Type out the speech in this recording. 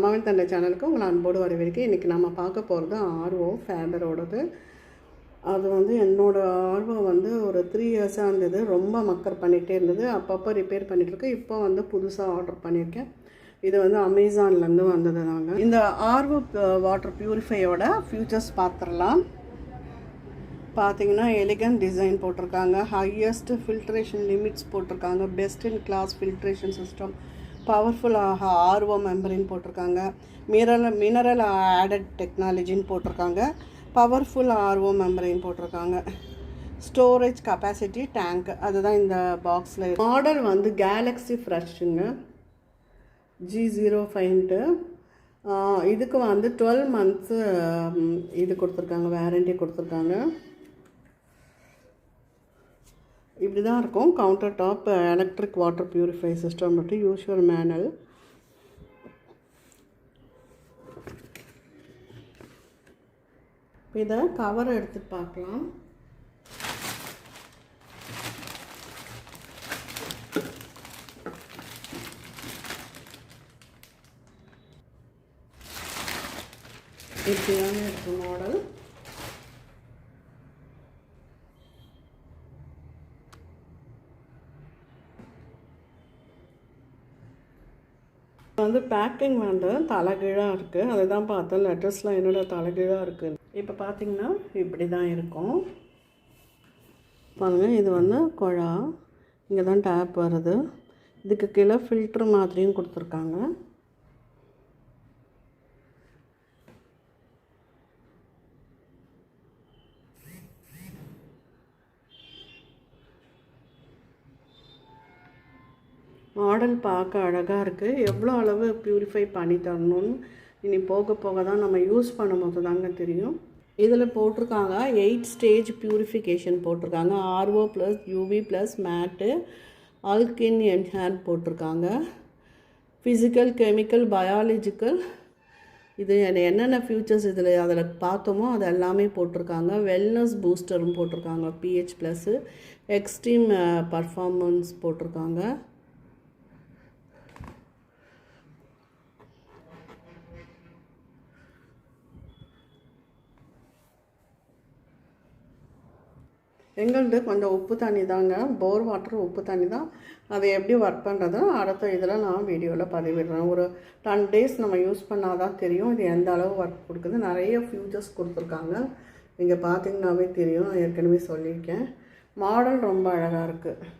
அம்மாவின் தந்தை சேனலுக்கு உங்களை அன்போடு வரவேற்க இன்றைக்கி நம்ம பார்க்க போகிறது ஆர்வோ ஃபேபரோடது அது வந்து என்னோட ஆர்வம் வந்து ஒரு த்ரீ இயர்ஸாக இருந்தது. ரொம்ப மக்கர் பண்ணிகிட்டே இருந்தது. அப்பப்போ ரிப்பேர் பண்ணிகிட்ருக்கேன் இப்போ வந்து புதுசாக ஆர்டர் பண்ணியிருக்கேன். இது வந்து அமேசான்லேருந்து வந்தது நாங்கள் இந்த ஆர்வோ வாட்டர் ப்யூரிஃபையோட ஃபியூச்சர்ஸ் பார்த்துடலாம். பார்த்தீங்கன்னா எலிகன் டிசைன் போட்டிருக்காங்க. ஹையஸ்ட் ஃபில்ட்ரேஷன் லிமிட்ஸ் போட்டிருக்காங்க. Best in class filtration system powerful RO membrane போட்டிருக்காங்க. மினரல் மினரல் ஆடட் டெக்னாலஜின்னு போட்டிருக்காங்க. பவர்ஃபுல் ஆர்ஓ மெம்பரின் போட்டிருக்காங்க. ஸ்டோரேஜ் கெப்பாசிட்டி டேங்க் அதுதான் இந்த பாக்ஸில் மாடல் வந்து கேலக்ஸி ஃப்ரெஷ்ஷுங்க ஜி ஜீரோ ஃபைன்ட்டு இதுக்கு வந்து டுவெல் மந்த்ஸு இது கொடுத்துருக்காங்க வேரண்டி கொடுத்துருக்காங்க. இப்படி தான் இருக்கும் counter top electric water purify system மட்டும் யூஸ்வல் மேனல் இதை கவர் எடுத்து பார்க்கலாம். இப்படியான இருக்கு மாடல் வந்து பேக்கிங் வந்து தலைகீழாக இருக்குது அதை தான் பார்த்தேன். லெட்டர்ஸ்லாம் என்னோட தலைகீழாக இருக்குது இப்போ பார்த்தீங்கன்னா இப்படி தான் இருக்கும். பாருங்கள் இது வந்து குழா. இங்கே தான் டேப் வருது. இதுக்கு கீழே ஃபில்ட்ரு மாதிரியும் கொடுத்துருக்காங்க. மாடல் பார்க்க அழகாக இருக்குது எவ்வளோ அளவு ப்யூரிஃபை பண்ணி தரணும்னு இனி போக போக தான் நம்ம யூஸ் பண்ணும்போது தாங்க தெரியும். இதில் போட்டிருக்காங்க எயிட் ஸ்டேஜ் ப்யூரிஃபிகேஷன் போட்டிருக்காங்க. RO plus UV plus mat ஆல்கின் என்ஹேன் போட்டிருக்காங்க. ஃபிசிக்கல் கெமிக்கல் பயாலஜிக்கல் இது என்னென்ன ஃபியூச்சர்ஸ் இதில் அதில் பார்த்தோமோ அது எல்லாமே போட்டிருக்காங்க வெல்னஸ் பூஸ்டரும் போட்டிருக்காங்க. பிஹெச் ப்ளஸ்ஸு எக்ஸ்ட்ரீம் பர்ஃபார்மன்ஸ் போட்டிருக்காங்க. எங்களது கொஞ்சம் உப்பு தண்ணி தாங்க. போர் வாட்டர் உப்பு தண்ணி தான். அதை எப்படி ஒர்க் பண்ணுறது அடுத்த இதில் நான் வீடியோவில் பதிவிடுறேன். ஒரு டென் டேஸ் நம்ம யூஸ் பண்ணால் தான் தெரியும். இது எந்த அளவு ஒர்க் கொடுக்குது. நிறைய ஃபியூச்சர்ஸ் கொடுத்துருக்காங்க. இங்கே பார்த்தீங்கன்னாவே தெரியும். ஏற்கனவே சொல்லியிருக்கேன். மாடல் ரொம்ப அழகாக இருக்குது